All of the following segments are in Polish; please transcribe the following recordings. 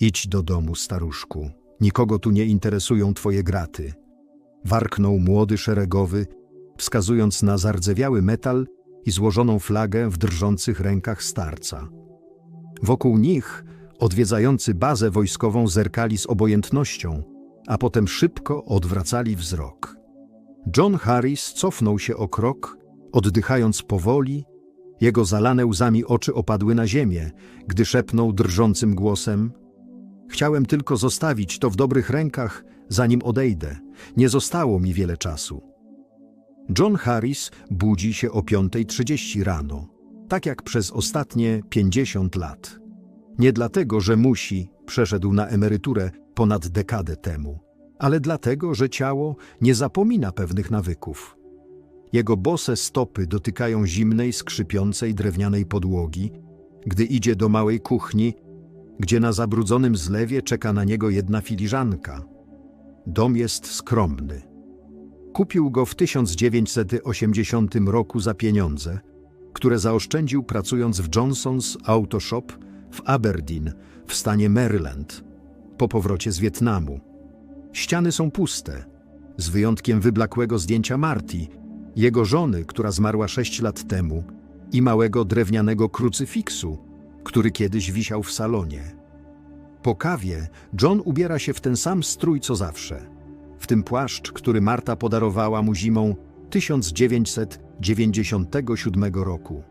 Idź do domu, staruszku. Nikogo tu nie interesują twoje graty. Warknął młody szeregowy, wskazując na zardzewiały metal i złożoną flagę w drżących rękach starca. Wokół nich odwiedzający bazę wojskową zerkali z obojętnością, a potem szybko odwracali wzrok. John Harris cofnął się o krok, oddychając powoli. Jego zalane łzami oczy opadły na ziemię, gdy szepnął drżącym głosem: Chciałem tylko zostawić to w dobrych rękach, zanim odejdę. Nie zostało mi wiele czasu. John Harris budzi się o 5.30 rano, tak jak przez ostatnie 50 lat. Nie dlatego, że musi, przeszedł na emeryturę ponad dekadę temu, ale dlatego, że ciało nie zapomina pewnych nawyków. Jego bose stopy dotykają zimnej, skrzypiącej drewnianej podłogi, gdy idzie do małej kuchni, gdzie na zabrudzonym zlewie czeka na niego jedna filiżanka. Dom jest skromny. Kupił go w 1980 roku za pieniądze, które zaoszczędził pracując w Johnson's Auto Shop w Aberdeen w stanie Maryland po powrocie z Wietnamu. Ściany są puste, z wyjątkiem wyblakłego zdjęcia Marty, jego żony, która zmarła sześć lat temu, i małego drewnianego krucyfiksu, który kiedyś wisiał w salonie. Po kawie John ubiera się w ten sam strój co zawsze. W tym płaszcz, który Marta podarowała mu zimą 1997 roku.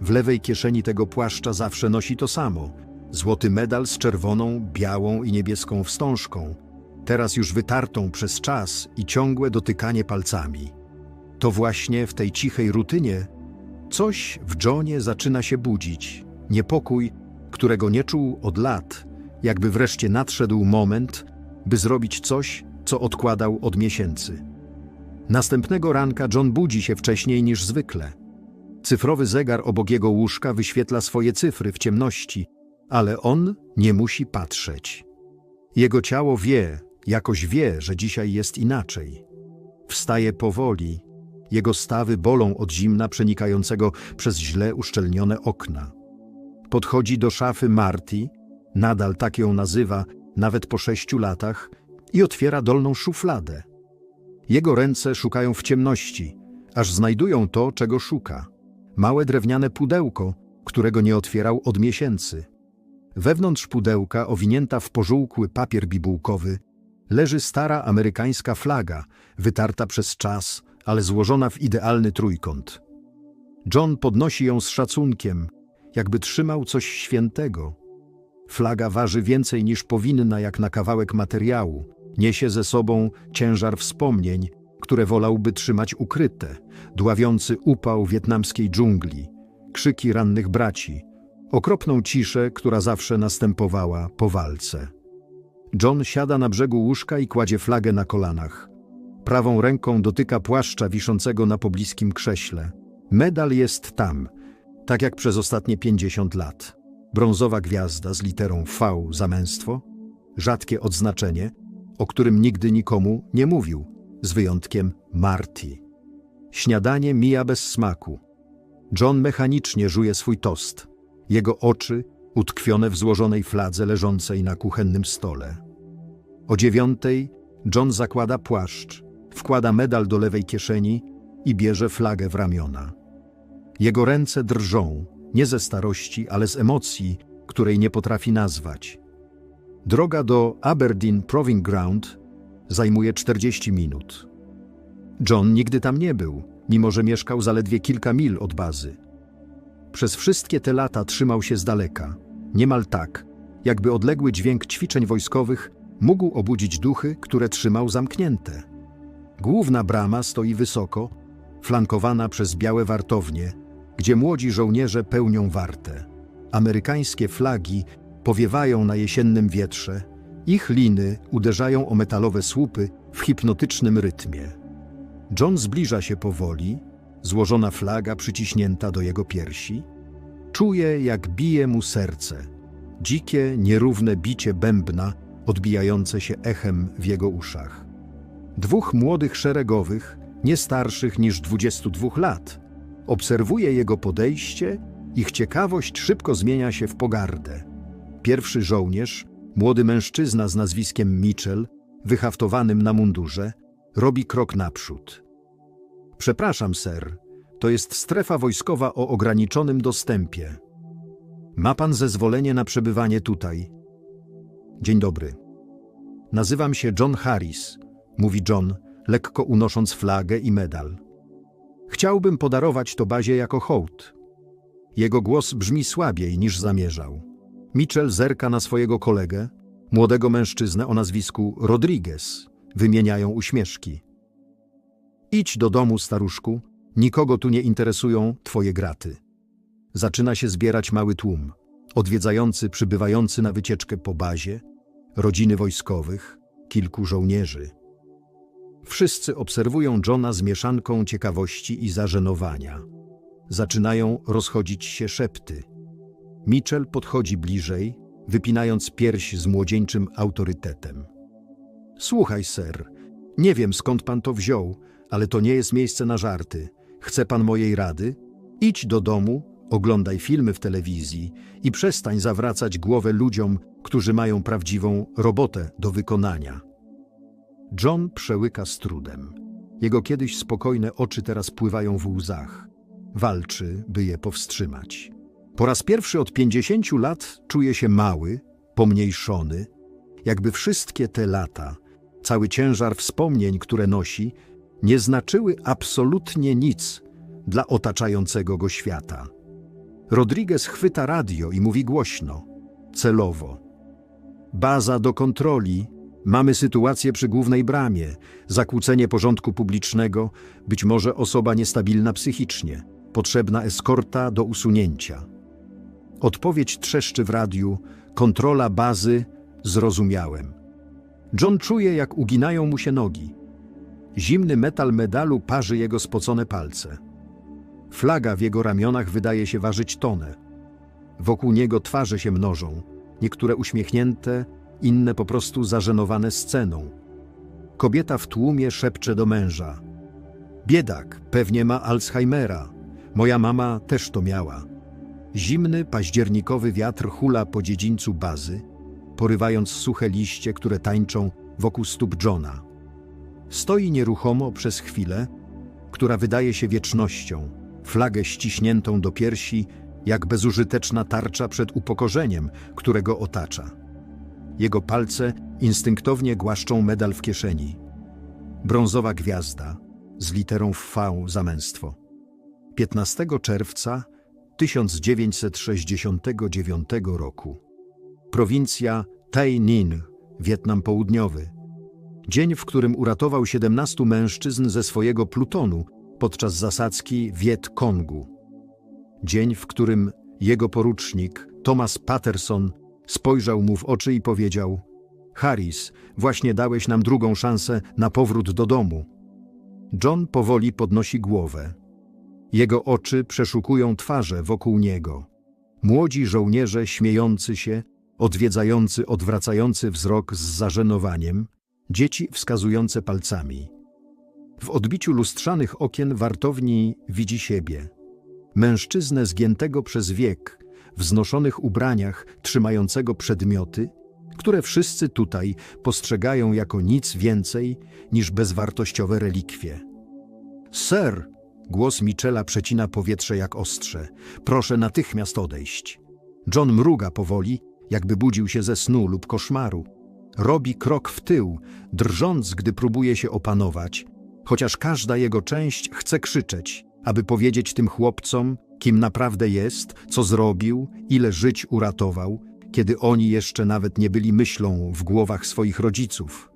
W lewej kieszeni tego płaszcza zawsze nosi to samo. Złoty medal z czerwoną, białą i niebieską wstążką, teraz już wytartą przez czas i ciągłe dotykanie palcami. To właśnie w tej cichej rutynie coś w Johnie zaczyna się budzić. Niepokój, którego nie czuł od lat, jakby wreszcie nadszedł moment, by zrobić coś, co odkładał od miesięcy. Następnego ranka John budzi się wcześniej niż zwykle. Cyfrowy zegar obok jego łóżka wyświetla swoje cyfry w ciemności, ale on nie musi patrzeć. Jego ciało wie, jakoś wie, że dzisiaj jest inaczej. Wstaje powoli, jego stawy bolą od zimna przenikającego przez źle uszczelnione okna. Podchodzi do szafy Marty, nadal tak ją nazywa, nawet po sześciu latach, i otwiera dolną szufladę. Jego ręce szukają w ciemności, aż znajdują to, czego szuka. Małe drewniane pudełko, którego nie otwierał od miesięcy. Wewnątrz pudełka, owinięta w pożółkły papier bibułkowy, leży stara amerykańska flaga, wytarta przez czas, ale złożona w idealny trójkąt. John podnosi ją z szacunkiem, jakby trzymał coś świętego. Flaga waży więcej niż powinna, jak na kawałek materiału. Niesie ze sobą ciężar wspomnień, które wolałby trzymać ukryte, dławiący upał wietnamskiej dżungli, krzyki rannych braci, okropną ciszę, która zawsze następowała po walce. John siada na brzegu łóżka i kładzie flagę na kolanach. Prawą ręką dotyka płaszcza wiszącego na pobliskim krześle. Medal jest tam, tak jak przez ostatnie pięćdziesiąt lat. Brązowa gwiazda z literą V za męstwo, rzadkie odznaczenie, o którym nigdy nikomu nie mówił, z wyjątkiem Marty. Śniadanie mija bez smaku. John mechanicznie żuje swój tost. Jego oczy utkwione w złożonej fladze leżącej na kuchennym stole. O dziewiątej John zakłada płaszcz, wkłada medal do lewej kieszeni i bierze flagę w ramiona. Jego ręce drżą, nie ze starości, ale z emocji, której nie potrafi nazwać. Droga do Aberdeen Proving Ground zajmuje 40 minut. John nigdy tam nie był, mimo że mieszkał zaledwie kilka mil od bazy. Przez wszystkie te lata trzymał się z daleka, niemal tak, jakby odległy dźwięk ćwiczeń wojskowych mógł obudzić duchy, które trzymał zamknięte. Główna brama stoi wysoko, flankowana przez białe wartownie, gdzie młodzi żołnierze pełnią wartę. Amerykańskie flagi powiewają na jesiennym wietrze, ich liny uderzają o metalowe słupy w hipnotycznym rytmie. John zbliża się powoli, złożona flaga przyciśnięta do jego piersi. Czuje, jak bije mu serce, dzikie, nierówne bicie bębna odbijające się echem w jego uszach. Dwóch młodych szeregowych, nie starszych niż 22 lat, obserwuje jego podejście, ich ciekawość szybko zmienia się w pogardę. Pierwszy żołnierz, Młody mężczyzna z nazwiskiem Mitchell, wyhaftowanym na mundurze, robi krok naprzód. Przepraszam, ser, to jest strefa wojskowa o ograniczonym dostępie. Ma pan zezwolenie na przebywanie tutaj? Dzień dobry. Nazywam się John Harris, mówi John, lekko unosząc flagę i medal. Chciałbym podarować to bazie jako hołd. Jego głos brzmi słabiej niż zamierzał. Mitchell zerka na swojego kolegę, młodego mężczyznę o nazwisku Rodriguez. Wymieniają uśmieszki. Idź do domu, staruszku. Nikogo tu nie interesują twoje graty. Zaczyna się zbierać mały tłum. Odwiedzający, przybywający na wycieczkę po bazie, rodziny wojskowych, kilku żołnierzy. Wszyscy obserwują Johna z mieszanką ciekawości i zażenowania. Zaczynają rozchodzić się szepty. Mitchell podchodzi bliżej, wypinając pierś z młodzieńczym autorytetem. Słuchaj, ser, nie wiem skąd pan to wziął, ale to nie jest miejsce na żarty. Chce pan mojej rady? Idź do domu, oglądaj filmy w telewizji i przestań zawracać głowę ludziom, którzy mają prawdziwą robotę do wykonania. John przełyka z trudem. Jego kiedyś spokojne oczy teraz pływają w łzach. Walczy, by je powstrzymać. Po raz pierwszy od pięćdziesięciu lat czuje się mały, pomniejszony, jakby wszystkie te lata, cały ciężar wspomnień, które nosi, nie znaczyły absolutnie nic dla otaczającego go świata. Rodriguez chwyta radio i mówi głośno, celowo. Baza do kontroli. Mamy sytuację przy głównej bramie, zakłócenie porządku publicznego, być może osoba niestabilna psychicznie, potrzebna eskorta do usunięcia. Odpowiedź trzeszczy w radiu, kontrola bazy, zrozumiałem. John czuje, jak uginają mu się nogi. Zimny metal medalu parzy jego spocone palce. Flaga w jego ramionach wydaje się ważyć tonę. Wokół niego twarze się mnożą, niektóre uśmiechnięte, inne po prostu zażenowane sceną. Kobieta w tłumie szepcze do męża. Biedak, pewnie ma Alzheimera. Moja mama też to miała. Zimny, październikowy wiatr hula po dziedzińcu bazy, porywając suche liście, które tańczą wokół stóp Johna. Stoi nieruchomo przez chwilę, która wydaje się wiecznością, flagę ściśniętą do piersi, jak bezużyteczna tarcza przed upokorzeniem, którego otacza. Jego palce instynktownie głaszczą medal w kieszeni. Brązowa gwiazda z literą V za męstwo. 15 czerwca 1969 roku. Prowincja Tây Ninh, Wietnam Południowy. Dzień, w którym uratował 17 mężczyzn ze swojego plutonu podczas zasadzki Wiet Kongu. Dzień, w którym jego porucznik, Thomas Patterson, spojrzał mu w oczy i powiedział: Harris, właśnie dałeś nam drugą szansę na powrót do domu. John powoli podnosi głowę. Jego oczy przeszukują twarze wokół niego. Młodzi żołnierze śmiejący się, odwiedzający, odwracający wzrok z zażenowaniem, dzieci wskazujące palcami. W odbiciu lustrzanych okien wartowni widzi siebie. Mężczyznę zgiętego przez wiek, w znoszonych ubraniach, trzymającego przedmioty, które wszyscy tutaj postrzegają jako nic więcej niż bezwartościowe relikwie. Sir, Głos Michela przecina powietrze jak ostrze. Proszę natychmiast odejść. John mruga powoli, jakby budził się ze snu lub koszmaru. Robi krok w tył, drżąc, gdy próbuje się opanować, chociaż każda jego część chce krzyczeć, aby powiedzieć tym chłopcom, kim naprawdę jest, co zrobił, ile żyć uratował, kiedy oni jeszcze nawet nie byli myślą w głowach swoich rodziców.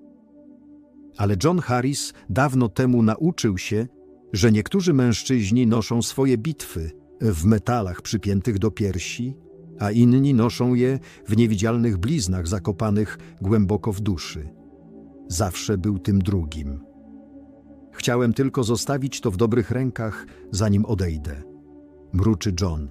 Ale John Harris dawno temu nauczył się, że niektórzy mężczyźni noszą swoje bitwy w metalach przypiętych do piersi, a inni noszą je w niewidzialnych bliznach zakopanych głęboko w duszy. Zawsze był tym drugim. Chciałem tylko zostawić to w dobrych rękach, zanim odejdę. Mruczy John.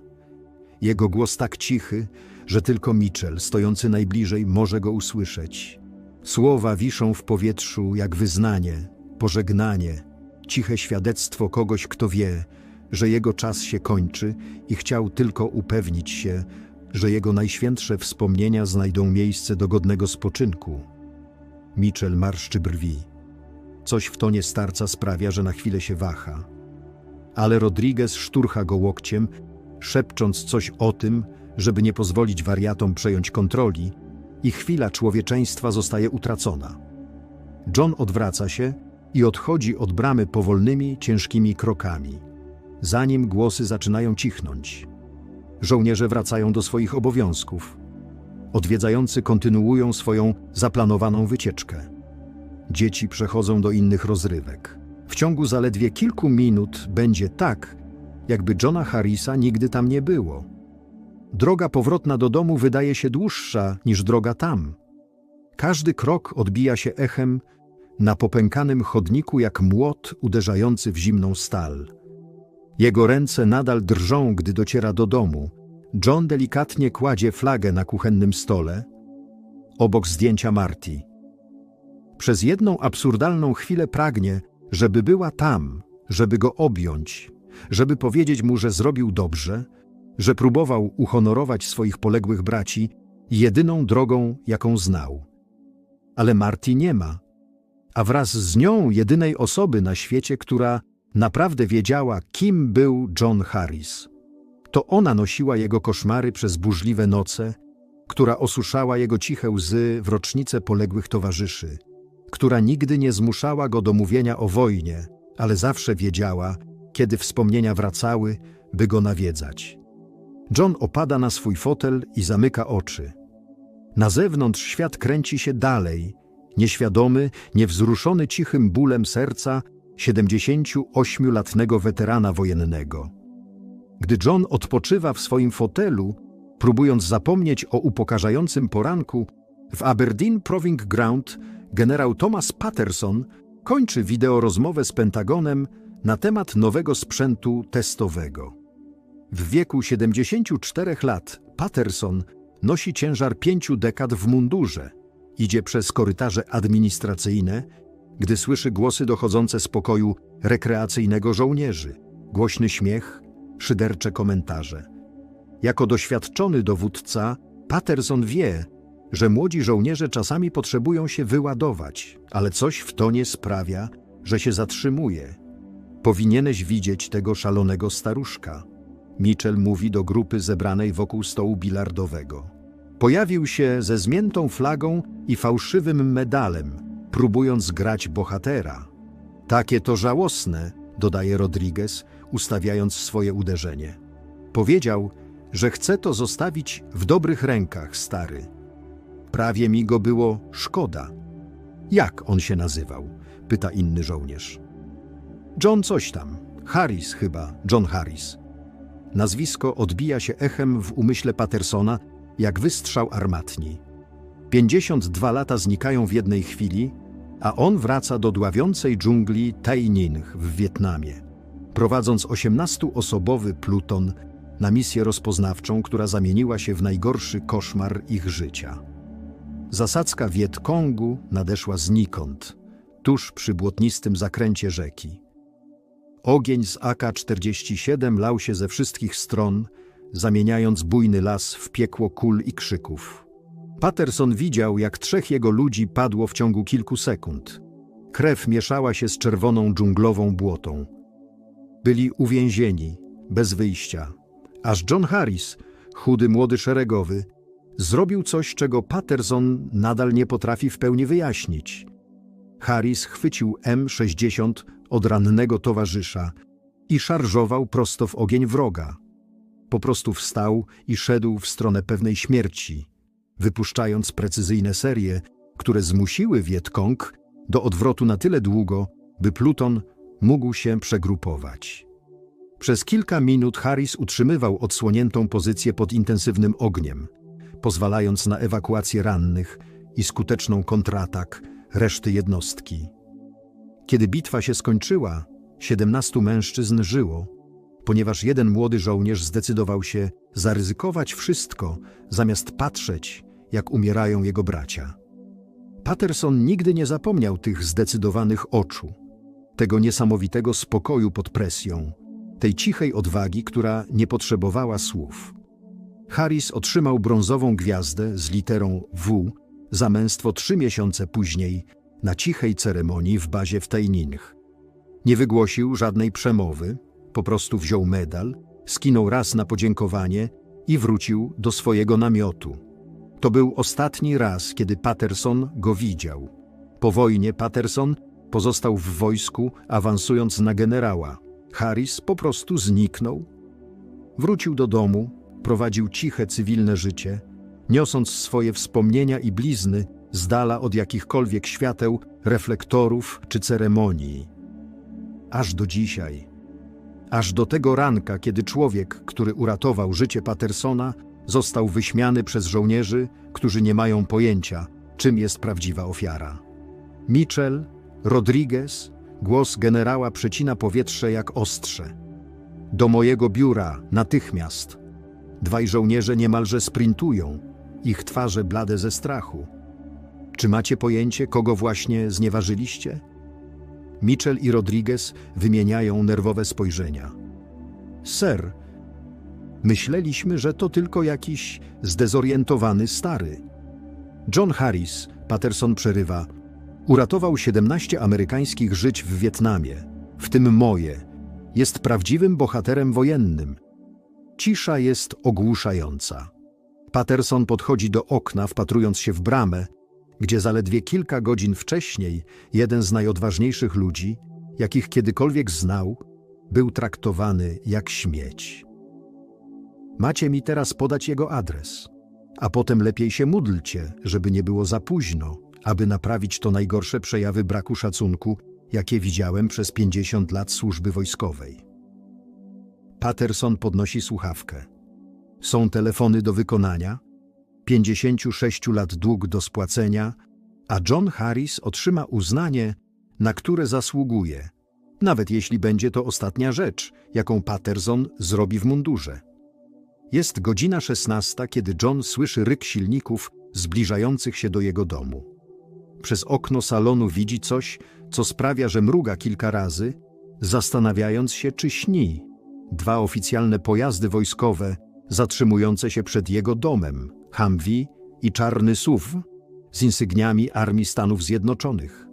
Jego głos tak cichy, że tylko Mitchell, stojący najbliżej, może go usłyszeć. Słowa wiszą w powietrzu jak wyznanie, pożegnanie, ciche świadectwo kogoś, kto wie, że jego czas się kończy i chciał tylko upewnić się, że jego najświętsze wspomnienia znajdą miejsce do godnego spoczynku. Mitchell marszczy brwi. Coś w tonie starca sprawia, że na chwilę się waha. Ale Rodriguez szturcha go łokciem, szepcząc coś o tym, żeby nie pozwolić wariatom przejąć kontroli, i chwila człowieczeństwa zostaje utracona. John odwraca się i odchodzi od bramy powolnymi, ciężkimi krokami. Zanim głosy zaczynają cichnąć. Żołnierze wracają do swoich obowiązków. Odwiedzający kontynuują swoją zaplanowaną wycieczkę. Dzieci przechodzą do innych rozrywek. W ciągu zaledwie kilku minut będzie tak, jakby Johna Harrisa nigdy tam nie było. Droga powrotna do domu wydaje się dłuższa niż droga tam. Każdy krok odbija się echem na popękanym chodniku jak młot uderzający w zimną stal. Jego ręce nadal drżą, gdy dociera do domu. John delikatnie kładzie flagę na kuchennym stole, obok zdjęcia Marty. Przez jedną absurdalną chwilę pragnie, żeby była tam, żeby go objąć, żeby powiedzieć mu, że zrobił dobrze, że próbował uhonorować swoich poległych braci jedyną drogą, jaką znał. Ale Marty nie ma, a wraz z nią jedynej osoby na świecie, która naprawdę wiedziała, kim był John Harris. To ona nosiła jego koszmary przez burzliwe noce, która osuszała jego ciche łzy w rocznicę poległych towarzyszy, która nigdy nie zmuszała go do mówienia o wojnie, ale zawsze wiedziała, kiedy wspomnienia wracały, by go nawiedzać. John opada na swój fotel i zamyka oczy. Na zewnątrz świat kręci się dalej, nieświadomy, niewzruszony cichym bólem serca 78-letnego weterana wojennego. Gdy John odpoczywa w swoim fotelu, próbując zapomnieć o upokarzającym poranku, w Aberdeen Proving Ground generał Thomas Patterson kończy wideorozmowę z Pentagonem na temat nowego sprzętu testowego. W wieku 74 lat Patterson nosi ciężar pięciu dekad w mundurze. Idzie przez korytarze administracyjne, gdy słyszy głosy dochodzące z pokoju rekreacyjnego żołnierzy, głośny śmiech, szydercze komentarze. Jako doświadczony dowódca, Patterson wie, że młodzi żołnierze czasami potrzebują się wyładować, ale coś w tonie sprawia, że się zatrzymuje. Powinieneś widzieć tego szalonego staruszka. Mitchell mówi do grupy zebranej wokół stołu bilardowego. Pojawił się ze zmiętą flagą i fałszywym medalem, próbując grać bohatera. Takie to żałosne, dodaje Rodriguez, ustawiając swoje uderzenie. Powiedział, że chce to zostawić w dobrych rękach, stary. Prawie mi go było szkoda. Jak on się nazywał? pyta inny żołnierz. John coś tam. Harris chyba, John Harris. Nazwisko odbija się echem w umyśle Pattersona jak wystrzał armatni. 52 lata znikają w jednej chwili, a on wraca do dławiącej dżungli Taining w Wietnamie, prowadząc 18-osobowy pluton na misję rozpoznawczą, która zamieniła się w najgorszy koszmar ich życia. Zasadzka Wietkongu nadeszła znikąd, tuż przy błotnistym zakręcie rzeki. Ogień z AK-47 lał się ze wszystkich stron, zamieniając bujny las w piekło kul i krzyków. Patterson widział, jak trzech jego ludzi padło w ciągu kilku sekund. Krew mieszała się z czerwoną dżunglową błotą. Byli uwięzieni, bez wyjścia. Aż John Harris, chudy młody szeregowy, zrobił coś, czego Patterson nadal nie potrafi w pełni wyjaśnić. Harris chwycił M60 od rannego towarzysza i szarżował prosto w ogień wroga. Po prostu wstał i szedł w stronę pewnej śmierci, wypuszczając precyzyjne serie, które zmusiły Wietkong do odwrotu na tyle długo, by Pluton mógł się przegrupować. Przez kilka minut Harris utrzymywał odsłoniętą pozycję pod intensywnym ogniem, pozwalając na ewakuację rannych i skuteczną kontratak reszty jednostki. Kiedy bitwa się skończyła, siedemnastu mężczyzn żyło, ponieważ jeden młody żołnierz zdecydował się zaryzykować wszystko, zamiast patrzeć, jak umierają jego bracia. Patterson nigdy nie zapomniał tych zdecydowanych oczu, tego niesamowitego spokoju pod presją, tej cichej odwagi, która nie potrzebowała słów. Harris otrzymał brązową gwiazdę z literą W za męstwo trzy miesiące później na cichej ceremonii w bazie w Taininch. Nie wygłosił żadnej przemowy, po prostu wziął medal, skinął raz na podziękowanie i wrócił do swojego namiotu. To był ostatni raz, kiedy Patterson go widział. Po wojnie Patterson pozostał w wojsku, awansując na generała. Harris po prostu zniknął. Wrócił do domu, prowadził ciche cywilne życie, niosąc swoje wspomnienia i blizny z dala od jakichkolwiek świateł, reflektorów czy ceremonii. Aż do dzisiaj. Aż do tego ranka, kiedy człowiek, który uratował życie Pattersona, został wyśmiany przez żołnierzy, którzy nie mają pojęcia, czym jest prawdziwa ofiara. Mitchell, Rodriguez, głos generała przecina powietrze jak ostrze. Do mojego biura, natychmiast. Dwaj żołnierze niemalże sprintują, ich twarze blade ze strachu. Czy macie pojęcie, kogo właśnie znieważyliście? Mitchell i Rodriguez wymieniają nerwowe spojrzenia. Ser, myśleliśmy, że to tylko jakiś zdezorientowany stary. John Harris, Patterson przerywa, uratował 17 amerykańskich żyć w Wietnamie, w tym moje. Jest prawdziwym bohaterem wojennym. Cisza jest ogłuszająca. Patterson podchodzi do okna, wpatrując się w bramę, gdzie zaledwie kilka godzin wcześniej jeden z najodważniejszych ludzi, jakich kiedykolwiek znał, był traktowany jak śmieć. Macie mi teraz podać jego adres, a potem lepiej się módlcie, żeby nie było za późno, aby naprawić to najgorsze przejawy braku szacunku, jakie widziałem przez 50 lat służby wojskowej. Patterson podnosi słuchawkę. Są telefony do wykonania, 56 lat dług do spłacenia, a John Harris otrzyma uznanie, na które zasługuje, nawet jeśli będzie to ostatnia rzecz, jaką Patterson zrobi w mundurze. Jest godzina 16, kiedy John słyszy ryk silników zbliżających się do jego domu. Przez okno salonu widzi coś, co sprawia, że mruga kilka razy, zastanawiając się, czy śni. Dwa oficjalne pojazdy wojskowe zatrzymujące się przed jego domem, Humvee i czarny SUV z insygniami Armii Stanów Zjednoczonych.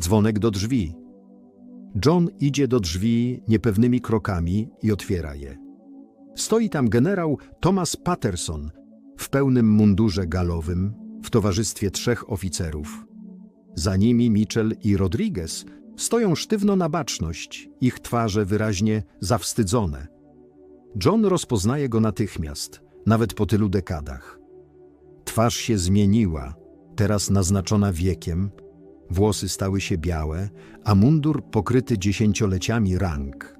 Dzwonek do drzwi. John idzie do drzwi niepewnymi krokami i otwiera je. Stoi tam generał Thomas Patterson w pełnym mundurze galowym w towarzystwie trzech oficerów. Za nimi Mitchell i Rodriguez stoją sztywno na baczność, ich twarze wyraźnie zawstydzone. John rozpoznaje go natychmiast, nawet po tylu dekadach. Twarz się zmieniła, teraz naznaczona wiekiem, włosy stały się białe, a mundur pokryty dziesięcioleciami rang.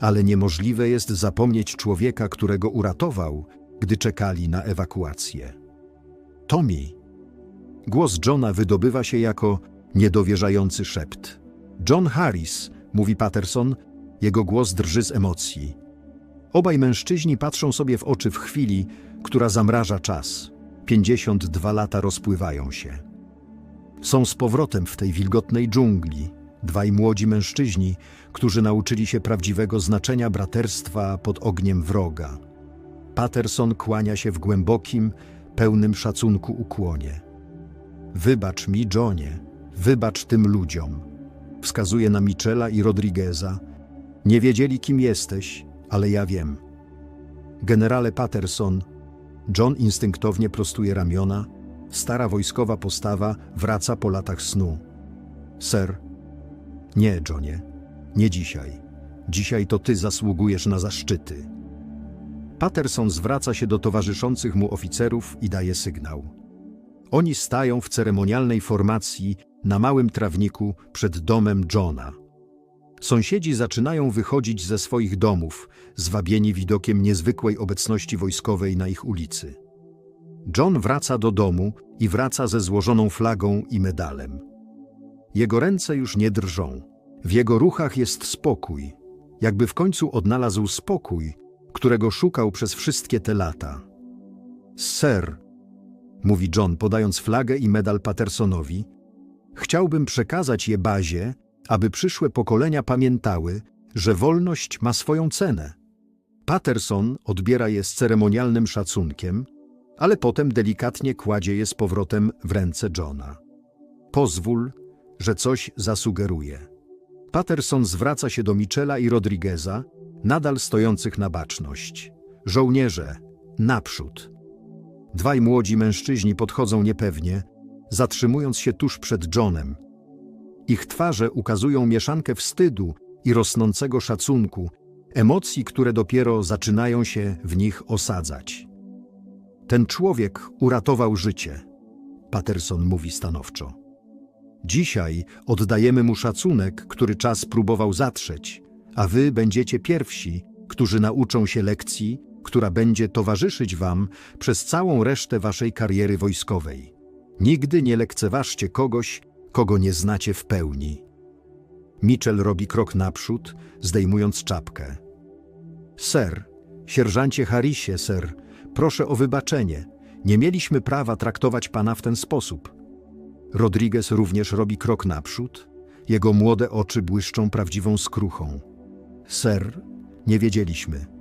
Ale niemożliwe jest zapomnieć człowieka, którego uratował, gdy czekali na ewakuację. Tommy. Głos Johna wydobywa się jako niedowierzający szept. John Harris, mówi Patterson, jego głos drży z emocji. Obaj mężczyźni patrzą sobie w oczy w chwili, która zamraża czas. 52 lata rozpływają się. Są z powrotem w tej wilgotnej dżungli. Dwaj młodzi mężczyźni, którzy nauczyli się prawdziwego znaczenia braterstwa pod ogniem wroga. Patterson kłania się w głębokim, pełnym szacunku ukłonie. Wybacz mi, Johnie, wybacz tym ludziom. Wskazuje na Michela i Rodrigueza. Nie wiedzieli, kim jesteś, ale ja wiem. Generale Patterson, John instynktownie prostuje ramiona, stara wojskowa postawa wraca po latach snu. Sir, nie, Johnie, nie dzisiaj. Dzisiaj to ty zasługujesz na zaszczyty. Patterson zwraca się do towarzyszących mu oficerów i daje sygnał. Oni stają w ceremonialnej formacji na małym trawniku przed domem Johna. Sąsiedzi zaczynają wychodzić ze swoich domów, zwabieni widokiem niezwykłej obecności wojskowej na ich ulicy. John wraca do domu i wraca ze złożoną flagą i medalem. Jego ręce już nie drżą. W jego ruchach jest spokój, jakby w końcu odnalazł spokój, którego szukał przez wszystkie te lata. Sir, mówi John, podając flagę i medal Pattersonowi, chciałbym przekazać je bazie, aby przyszłe pokolenia pamiętały, że wolność ma swoją cenę. Patterson odbiera je z ceremonialnym szacunkiem, ale potem delikatnie kładzie je z powrotem w ręce Johna. Pozwól, że coś zasugeruję. Patterson zwraca się do Michela i Rodrigueza, nadal stojących na baczność. Żołnierze, naprzód. Dwaj młodzi mężczyźni podchodzą niepewnie, zatrzymując się tuż przed Johnem. Ich twarze ukazują mieszankę wstydu i rosnącego szacunku, emocji, które dopiero zaczynają się w nich osadzać. Ten człowiek uratował życie, Patterson mówi stanowczo. Dzisiaj oddajemy mu szacunek, który czas próbował zatrzeć, a wy będziecie pierwsi, którzy nauczą się lekcji, która będzie towarzyszyć wam przez całą resztę waszej kariery wojskowej. Nigdy nie lekceważcie kogoś, kogo nie znacie w pełni. Mitchell robi krok naprzód, zdejmując czapkę. Ser, sierżancie Harrisie, ser, proszę o wybaczenie. Nie mieliśmy prawa traktować pana w ten sposób. Rodriguez również robi krok naprzód. Jego młode oczy błyszczą prawdziwą skruchą. Ser, nie wiedzieliśmy.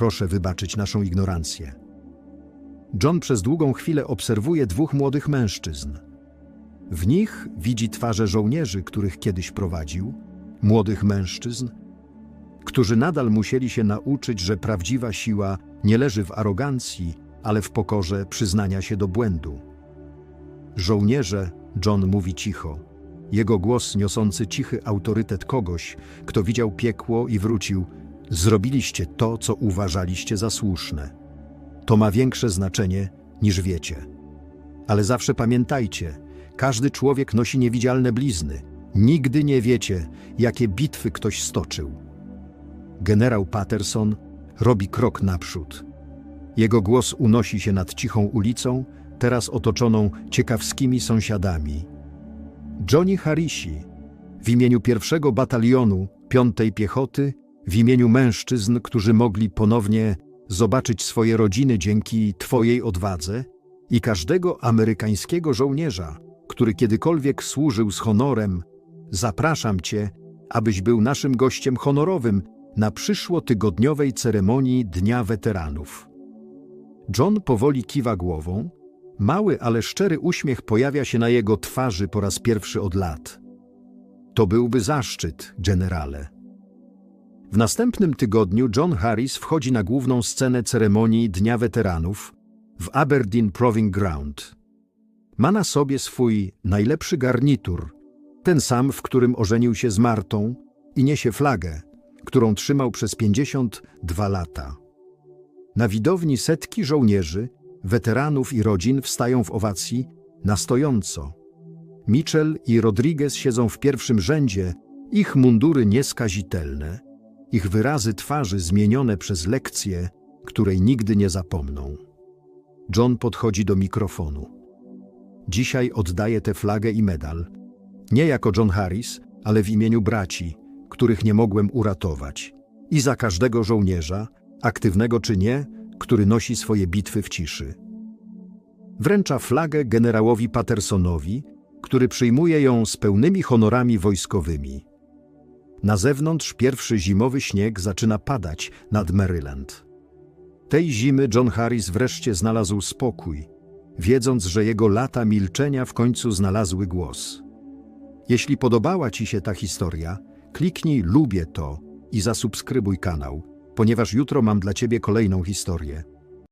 Proszę wybaczyć naszą ignorancję. John przez długą chwilę obserwuje dwóch młodych mężczyzn. W nich widzi twarze żołnierzy, których kiedyś prowadził, młodych mężczyzn, którzy nadal musieli się nauczyć, że prawdziwa siła nie leży w arogancji, ale w pokorze przyznania się do błędu. Żołnierze, John mówi cicho. Jego głos niosący cichy autorytet kogoś, kto widział piekło i wrócił. Zrobiliście to, co uważaliście za słuszne. To ma większe znaczenie niż wiecie. Ale zawsze pamiętajcie, każdy człowiek nosi niewidzialne blizny. Nigdy nie wiecie, jakie bitwy ktoś stoczył. Generał Patterson robi krok naprzód. Jego głos unosi się nad cichą ulicą, teraz otoczoną ciekawskimi sąsiadami. Johnny Harisi, w imieniu pierwszego batalionu piątej piechoty, w imieniu mężczyzn, którzy mogli ponownie zobaczyć swoje rodziny dzięki Twojej odwadze i każdego amerykańskiego żołnierza, który kiedykolwiek służył z honorem, zapraszam Cię, abyś był naszym gościem honorowym na przyszłotygodniowej ceremonii Dnia Weteranów. John powoli kiwa głową, mały, ale szczery uśmiech pojawia się na jego twarzy po raz pierwszy od lat. To byłby zaszczyt, generale. W następnym tygodniu John Harris wchodzi na główną scenę ceremonii Dnia Weteranów w Aberdeen Proving Ground. Ma na sobie swój najlepszy garnitur, ten sam, w którym ożenił się z Martą i niesie flagę, którą trzymał przez 52 lata. Na widowni setki żołnierzy, weteranów i rodzin wstają w owacji na stojąco. Mitchell i Rodriguez siedzą w pierwszym rzędzie, ich mundury nieskazitelne, ich wyrazy twarzy zmienione przez lekcję, której nigdy nie zapomną. John podchodzi do mikrofonu. Dzisiaj oddaję tę flagę i medal. Nie jako John Harris, ale w imieniu braci, których nie mogłem uratować. I za każdego żołnierza, aktywnego czy nie, który nosi swoje bitwy w ciszy. Wręcza flagę generałowi Pattersonowi, który przyjmuje ją z pełnymi honorami wojskowymi. Na zewnątrz pierwszy zimowy śnieg zaczyna padać nad Maryland. Tej zimy John Harris wreszcie znalazł spokój, wiedząc, że jego lata milczenia w końcu znalazły głos. Jeśli podobała Ci się ta historia, kliknij lubię to i zasubskrybuj kanał, ponieważ jutro mam dla Ciebie kolejną historię.